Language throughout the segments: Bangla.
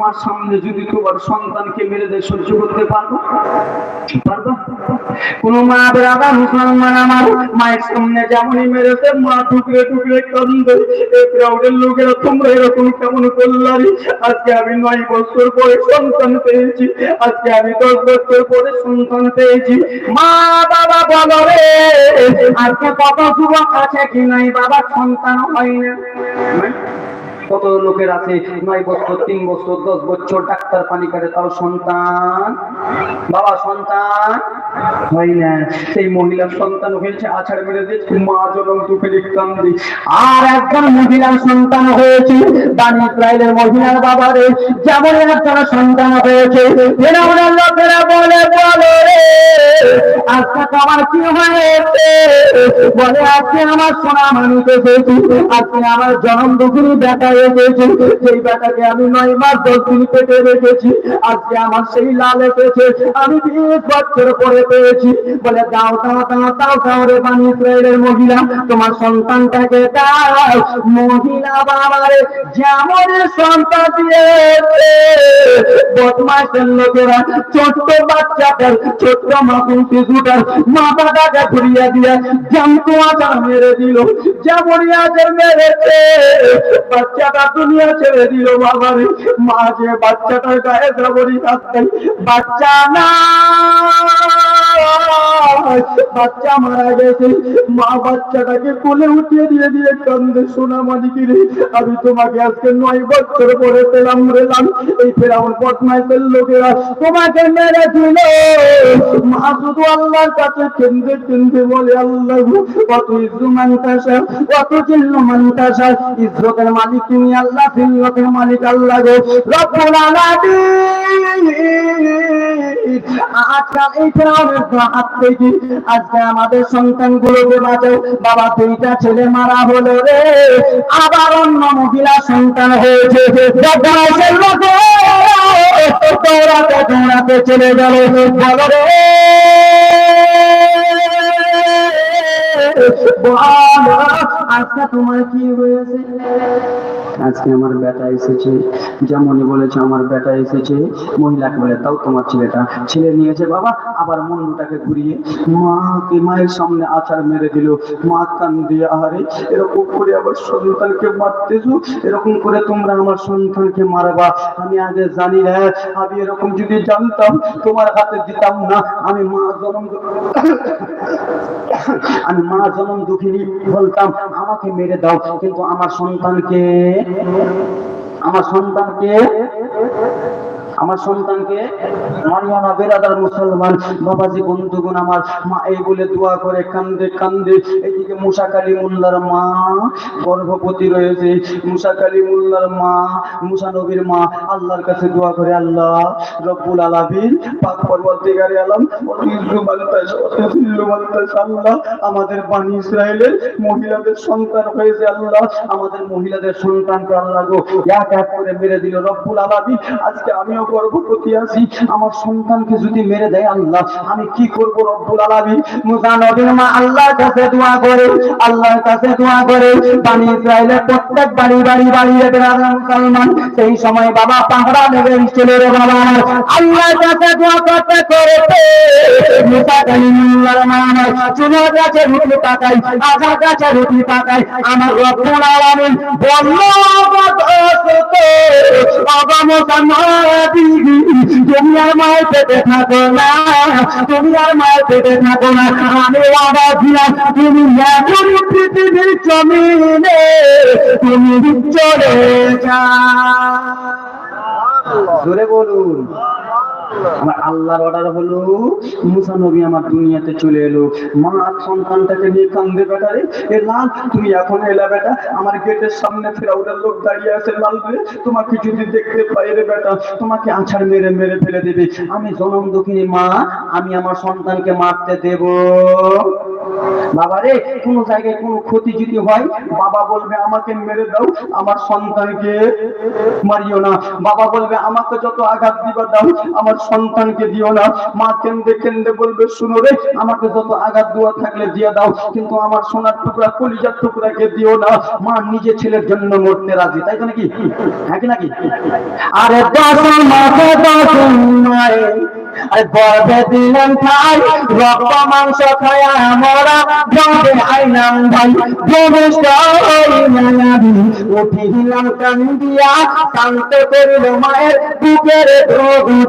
তোমার সামনে যদি তোমার সন্তানকে মেরে দেয় সহ্য করতে পারব? পারবা? কোন মা বেড়াদা মুসলমান আমার মায়ের সামনে যেমনই মেরেছে, মা টুকরে টুকরে কান্দে। এই ক্রাউডের লোকেরা তোমরা এরকম কেমন করলারি আজকে আমি নয় বছর পরে সন্তান পেয়েছি। আজকে আমি দশ বছর পরে সন্তান পেয়েছি। মা বাবা বলো রে, আজকে কত যুবক আছে কি নাই? বাবা সন্তান হয় না। কত লোকের আছে? নয় বছর, তিন বছর, দশ বছর, ডাক্তার পানি কাটে, তাও সন্তান। বাবা, সন্তান? হয় না। সেই মহিলার সন্তান হয়েছে, আছাড় মেরে দিয়েছে, মা জনম দুঃখে লিখতাম দি আর একজন মহিলার সন্তান হয়েছে বানি ইসরায়েলের মহিলার বাবারে যেমন একজন সন্তান হয়েছে, ফেরাউনের লোকেরা বলে বলে রে আজকে তোমার কি হয়েছে? বলে আজকে আমার সোনা মানুষ এসেছি আজকে আমার জনম দুঃখিনী দেখা এসেছে, সেই বেটাকে আমি নয় মাস দশ দিন পেটে রেখেছি। আজকে আমার সেই লাল এসেছে, আমি বিশ বছর পরে পেয়েছি। বলে, দাও দাও দাও দাও দাও রে বানি ইসরায়েলের মহিলা, তোমার সন্তানটাকে দাও। মহিলা বাবারে, যেমন সন্তান দিয়েছে বদমাইশের লোকেরা, ছোট্ট বাচ্চাটার ছোট্ট মাসুম শিশুটার মাথাটাকে ঘুরিয়ে দিয়ে বাচ্চাটা দুনিয়া ছেড়ে দিল বাবারে। মা যে বাচ্চাটার গায়ে যাবরি রাস্তায় বাচ্চা না। বাচ্চা মারা গেছে। মা বাচ্চাটাকে কোলে উঠিয়ে দিয়ে দিয়ে কান্দে, সোনা মালিকি রে, আমি তোমাকে আজকে নয় বছর পরে পেলাম রেলাম এই ফেরাউন বদমাইশের লোকেরা তোমাকে মেরে দিল মা শুধু আল্লাহর কাছে কেন্দ্রে কেন্দ্রে বলে, আল্লাহ, কত ইজ্জু মান্তাসা, কত চিল্ল মান্তাসা। ইজ্জতের মালিক তুমি আল্লাহ চিল্লতের মালিক আল্লাহ গো। রব্বুল আলামিন আজকাল এই ফেরাউনের হাত থেকে আজকে বাঁচাও বাবা দুইটা ছেলে মারা হলো রে আবার অন্য মহিলা সন্তান হয়েছে দৌড়াতে দৌড়াতে চলে গেল বলো রে আজকে তোমার কি হয়েছে? আজকে আমার বেটা এসেছে। যেমনই বলেছে, আমার বেটা এসেছে। মহিলাকে বলে তাও তোমার ছেলেটা। ছেলে নিয়েছে বাবা, আবার মুন্ডুটাকে ঘুরিয়ে মাকে মায়ের সামনে আচার মেরে দিল। মা কান দিয়ে, আহারে, এরকম করে আবার সন্তানকে মারতেছো এরকম করে তোমরা আমার সন্তানকে মারবা। আমি আগে জানি না, আমি এরকম যদি জানতাম, তোমার হাতে দিতাম না। আমি মা জনম আমি মা জনম দুঃখিনী বলতাম, আমাকে মেরে দাও, কিন্তু আমার সন্তানকে আমার সন্তানকে আমার সন্তানকে না বেরাদার মুসলমান, বাবাজি বন্ধুগণ আমার, মা এই বলে দোয়া করে কান্দে কান্দে, এদিকে মুসা কালী মোল্লার মা গর্ভবতী রয়েছে। মুসা কালী মোল্লার মা, মুসা নবীর মা, আল্লাহর কাছে দোয়া করে আল্লাহ রব্বুল আলামিন পাক পরবর্তীকারী আলম আল্লাহ আমাদের বানি ইসরায়েলের মহিলাদের সন্তান হয়েছে আল্লাহ, আমাদের মহিলাদের সন্তানকে আল্লাহ গো, এক এক করে মেরে দিল রব্বুল আলামিন। আজকে আমিও গর্ভবতী আছি, আমার সন্তানকে যদি মেরে দেয় আল্লাহ, আমি কি করব রব্বুল আলামিন? মুসা নবীর মা আল্লাহর কাছে দোয়া করে, আল্লাহর কাছে দোয়া করে, বানি ইসরায়েলের প্রত্যেক বাড়ি বাড়ি বাড়ি বেড়ানো মুসলমান। সেই সময় বাবা পাহাড়া লেগে ছিল রে বাবা। আল্লাহর কাছে দোয়া করতে করতে মুসা কালিমুল্লাহর মা চুনার কাছে রুটি পাকাই আধার কাছে রুটি পাকাই, আমার রব্বুল আলামিন বলল তুমি আর মায়ের পেটে থাকো না তুমি আর মায়ের পেটে থাকো না। আমি বাবা দিলাম তুমি এখন পৃথিবীর জমিনে, তুমি চলে যা। জোরে বলুন। আমার আল্লাহর অর্ডার হলো, মুসা নবী আমার দুনিয়াতে চলে এলো। মা সন্তানটাকে নিয়ে কান্দে এ লাল তুমি এখন এলা বেটা, আমার গেটের সামনে ফেরাউনের লোক দাঁড়িয়ে আছে, লাল রে তোমাকে যদি দেখতে পাই রে বেটা, তোমাকে আছাড় মেরে মেরে ফেলে দেবে। আমি জনম দুঃখিনী মা, আমি আমার সন্তানকে মারতে দেব। বাবা রে, কোন জায়গায় কোনো ক্ষতি যদি হয়, বাবা বলবে, আমাকে মেরে দাও, আমার সন্তানকে মারিও না। বাবা বলবে, আমাকে যত আঘাত দিবা, দাও, আমার সন্তানকে দিও না। মা কেন্দে কেন্দে বলবে, শুনো রে, আমাকে যত আঘাত দেওয়া থাকলে দিয়ে দাও, কিন্তু আমার সোনার টুকরা, কলিজার টুকরাকে দিও না। মা নিজে ছেলের জন্য মরতে রাজি, তাই তো নাকি? হ্যাঁ কি নাকি? আরে মাসে দশ মায়ে আরে গর্ভে দিলেন ঠাই রক্ত, মাংস খায়া মরা জবে আইনাম ভাই উঠিলাম কান্দিয়া, শান্ত করিল মায়ের বুকের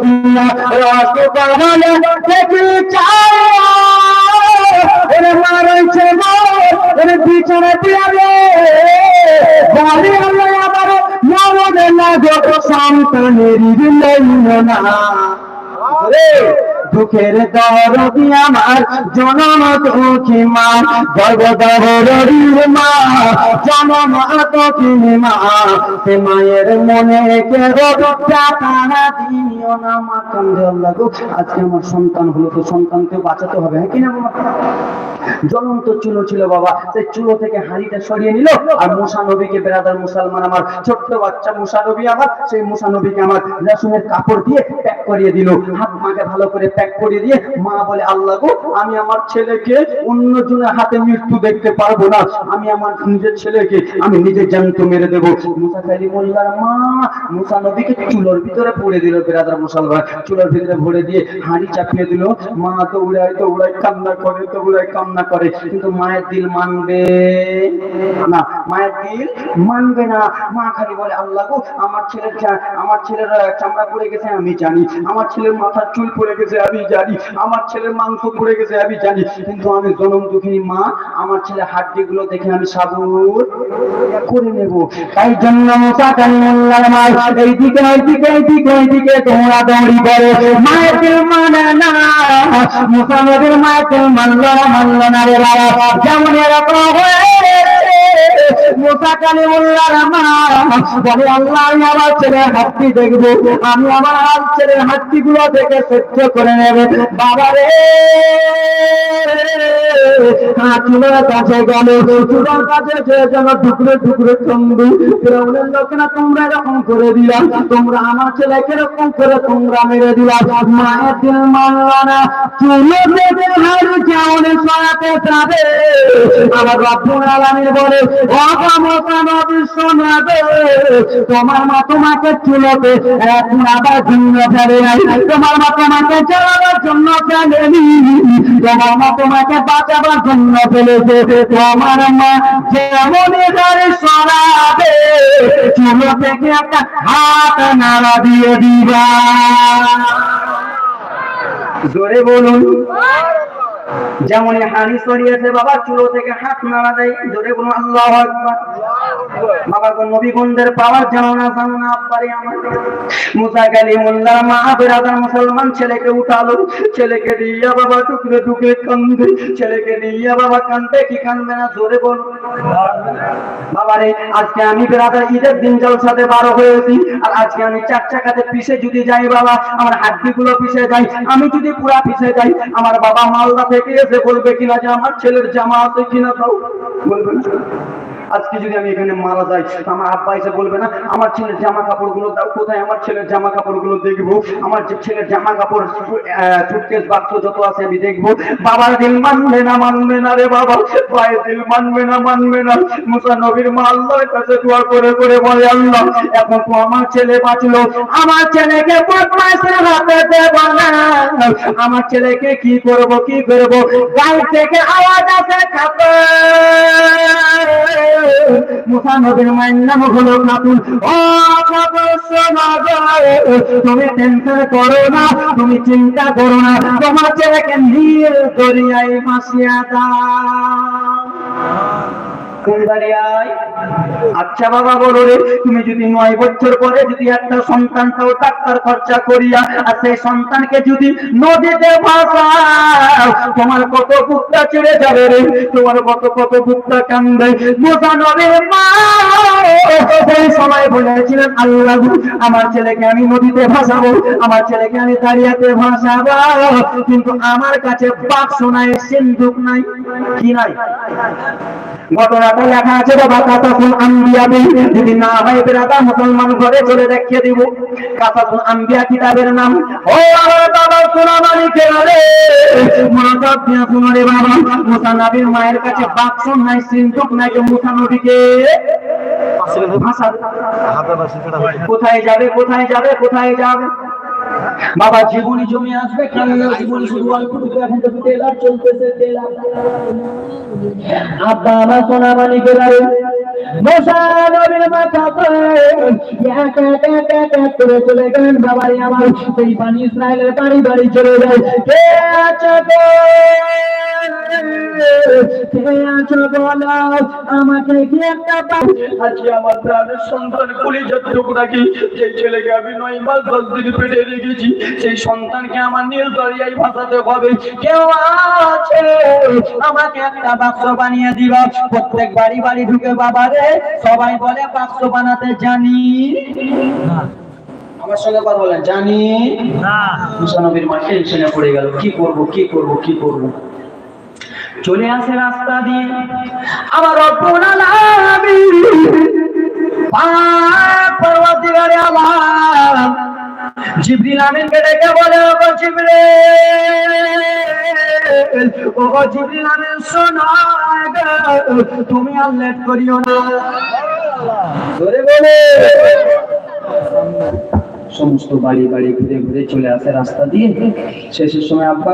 দিয়া রস বাহলে দেখি চাই ওরে মারাইছে ওরে বিছানা বাড়ি আমরা আবার মনে না যত সন্তানের লইল না রে দুঃখের দরদি আমার, জনম মা মা, জনম মা। সে মায়ের মনে বাঁচাতে হবে হ্যাঁ জ্বলন্ত চুলো ছিল বাবা, সেই চুলো থেকে হাড়িটা সরিয়ে নিল, আর মুসলমান আমার, ছোট্ট বাচ্চা মুসা আমার, সেই মুসা নবীকে আমার রেশমের কাপড় দিয়ে প্যাক করিয়ে দিল। হাত মাকে ভালো করে প্যাক করিয়ে দিয়ে, মা বলে, আল্লাহ গো, আমি আমার ছেলেকে অন্য জনের হাতে মৃত্যু দেখতে পারব না। আমি আমার নিজের ছেলেকে, আমি নিজে জ্যান্ত মেরে দেবো। করে করে। মায়ের দিল মানবে না। মায়ের দিল মানবে না। মা খালি বলে, আল্লাহ গো, আমার ছেলের আমার ছেলের চামড়া পড়ে গেছে, আমি জানি। আমার ছেলের মাথার চুল পড়ে গেছে আমি জানি, আমার ছেলের মাংস পড়ে গেছে আমি জানি, কিন্তু আমি জনম দুঃখিনী মা, আমার ছেলে হাড্ডি গুলো দেখে আমি সাবুর করে নেব। তাই জন্য এইদিকে এইদিকে এইদিকে এইদিকে দৌড়া দৌড়ি করে মায়ের মানে না মোসা মায়ের মানল না মানল না রে বাবা। যেমন এরকম হয়েছে মোসা কালিমুল্লাহর মা বলে, আল্লাহ, আমি আমার ছেলের হাতটি দেখব। আমি আমার হাত ছেলের হাতটি গুলো দেখে সহ্য করে নেবে। বাবা রে, চুলের কাছে গেল। চুলের আমার ছেলেকে এরকম আমার বলে অগমতানো বিশ্বনাথে তোমার মা তোমাকে চুলোতে এখন আবার ভিন্ন ফেলে নাই তোমার মা তোমাকে চালাবার জন্য ফেলেনি তোমার মা তোমাকে বাঁচাবার জন্য ফেলেছে তোমার মা যেমন গাড়ি সরাবে চুলো থেকে একটা হাত নাড়া দিয়ে দিবা জোরে বলুন যেমন হাড়ি সরিয়েছে বাবা, চুলো থেকে হাত নাড়া দেয়, জোরে বলুন, আল্লাহ বাবা গো, নবীগণদের পাওয়ার জানো না জানো না পারি আমার। মুসা কালিমুল্লাহ, মা বেরাদার মুসলমান ছেলেকে উঠালো, ছেলেকে দিয়ে বাবা টুকরে টুকরে কান্দে, ছেলেকে দিয়ে বাবা কান্দে, কি কান্দবে না, জোরে বল বাবা রে, আজকে আমি বেরাদার ঈদের দিন জলসাতে বারো হয়েছি, আর আজকে আমি চার চাকাতে পিছে যদি যাই বাবা, আমার হাড্ডি গুলো পিছে যাই আমি যদি পুরা পিছে যাই, আমার বাবা মালদা থেকে এসে বলবে কিনা যে আমার ছেলের জামা আছে কিনা তাও বলবে না। আজকে যদি আমি এখানে মারা যাই আমার আব্বা এসে বলবে না, আমার ছেলের জামা কাপড়গুলো কোথায়? আমার ছেলের জামা কাপড়গুলো দেখব, আমার ছেলের জামা কাপড় বাক্স যত আছে আমি দেখব। বাবার দিল মানবে না মানবে না রে বাবা, ভাইয়ের দিল মানবে না মানবে না। মুসা নবীর মা আল্লাহর কাছে দোয়া করে করে বলে, আল্লাহ, এখন তো আমার ছেলে বাঁচলো। আমার ছেলেকে আমার ছেলেকে কি করব কি করব? গাল থেকে আওয়াজ আসে খাবে মুসা নবীর মায়ের নাম হলো কাতুল ও তুমি টেনশন করো না, তুমি চিন্তা করো না। তোমার ছেলেকে নীল দরিয়ায় ভাসিয়া দাও। আচ্ছা বাবা, বলো রে, তুমি যদি নয় বছর পরে যদি একটা সন্তানটাও ডাক্তার খরচা করিয়া, আর সেই সন্তানকে যদি নদীতে ভাসাও, তোমার কত বুকটা চড়ে যাবে রে? তোমার কত কত বুকটা কান্দে? বোঝানো রে মা! সময় বলেছিলেন, আল্লাহ আমার ছেলেকে আমি নদীতে ভাসাবো, আমার ছেলেকে আমি দাঁড়িয়াতে ভাসাবো। কিন্তু আমার কাছে বাক্স নাই, সিন্ধুক নাই, কি নাই? ঘটনাটা লেখা আছে, বাবা আম্বিয়াবি যদি না হয় মুসলমান ঘরে চলে দেখিয়ে দিব। আম্বিয়া কিতাবের নাম, ও আমার বাবা, সোনা মনোযোগ দিয়ে বাবা, মুসা নবীর মায়ের কাছে বাক্স নাই, সিন্ধুক নাই যে মুসা নবীকে ভাষা কোথায় যাবে কোথায় যাবে কোথায় যাবে? বাবা জীবনী জমি আসবে কান্না জীবনী শুধু অল্প টুকু এখন তো তেলার চলতেছে তেলার আব্বা আমার সোনা মানিকের মশা নবীর মাথা করে এক এক এক এক এক করে চলে গেলেন বাবাই আমার। সেই পানি ইসরায়েলের বাড়ি বাড়ি চলে যায়। কে আছে গো? কে আছো বলো আমাকে কি একটা আজকে আমার প্রাণের সন্তান কলিজার টুকরাকে যে ছেলেকে আমি নয় মাস দশ দিন পেটে রেখেছি সেই সন্তানকে আমার নীল দরিয়ায় ভাসাতে হবে। কেউ আছে? আমাকে একটা বাক্স বানিয়ে দিবা। প্রত্যেক বাড়ি বাড়ি ঢুকে বাবা রে সবাই বলে বাক্স বানাতে জানি। আমার সঙ্গে কথা বলেন জানি। মুসানবীর টেনশনে পড়ে গেল। কি করব কি করব কি করব? চলে আসে রাস্তা দিয়ে। আমার আলামিন পাক জিবরিল আমিনকে ডেকে বলে ও জিবরিল ও জিবরিল আমিন শোনো তুমি আর লেট করিও না। ধরে বলে। সমস্ত বাড়ি বাড়ি ঘুরে ঘুরে চলে আসে রাস্তা দিয়ে। শেষের সময় আব্বা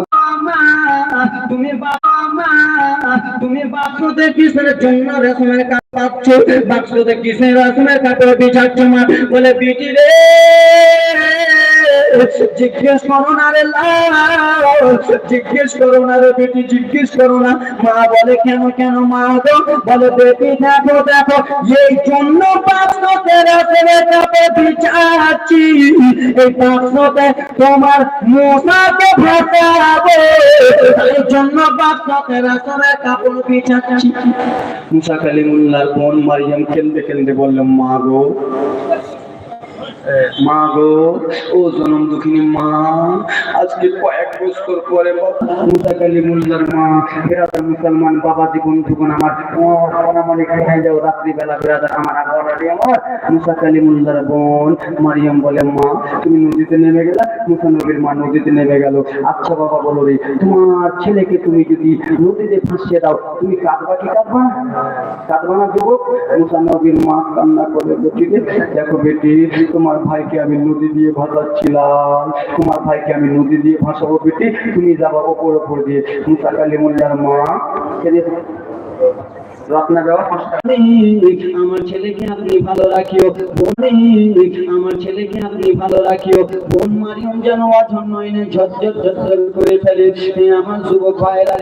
বাক্সতে কিসের জন্য রেশমের কাপ পাচ্ছ? বাক্সতে কিসের রেশমের কাপড় বিছাচ্ছ মা বলে, বিটি রে! জিজ্ঞেস করো না রে জিজ্ঞেস করো না রে বেটি, জিজ্ঞেস করো না। মা বলে, কেন কেন মা গো? বলে, বেটি, দেখো দেখো, এই জন্য বাক্সতে তোমার মশাকে ভাসাবো এই জন্য বাক্সতে রকমের কাপড় বিছাচ্ছি মুসা কালিমুল্লাহর বোন মারিয়াম কেন্দে কেন্দে বলল মা গো মা গো, ও জনম দুঃখিনী মা, আজকে কয়েক বছর পরে মুসা কালিমুল্লার মা বেরাদার মুসলমান বাবা জীবন জীবন আমার যাও, রাত্রিবেলা আমার আমার বোন মারিয়াম বলে মা, তুমি নদীতে নেমে গেলা? মুসা নবীর মা নদীতে নেমে গেল। আচ্ছা বাবা বলো রে, তোমার ছেলেকে তুমি যদি নদীতে ফাঁসিয়ে দাও, তুমি কাঁদবা কি কাঁদবা? কাঁদবা না যুবক? মুসা নবীর মা কান্না করে দেখো বেটি, তোমার ভাইকে আমি নদী দিয়ে ভাসাচ্ছিলাম। তোমার ভাইকে আমি নদী দিয়ে ভাসাবো বেটি। তুমি যাবা ওপর ওপর দিয়ে। মুসা কালিমুল্লার মা। আমার ছেলেকে আপনি ভালো রাখিও। আমার ছেলেকে আপনি ভালো রাখিও। বোন মারিয়ম যেন অজন্য এনে ঝরঝর ঝরঝর করে ফেলে। আমার যুবক ভাইরা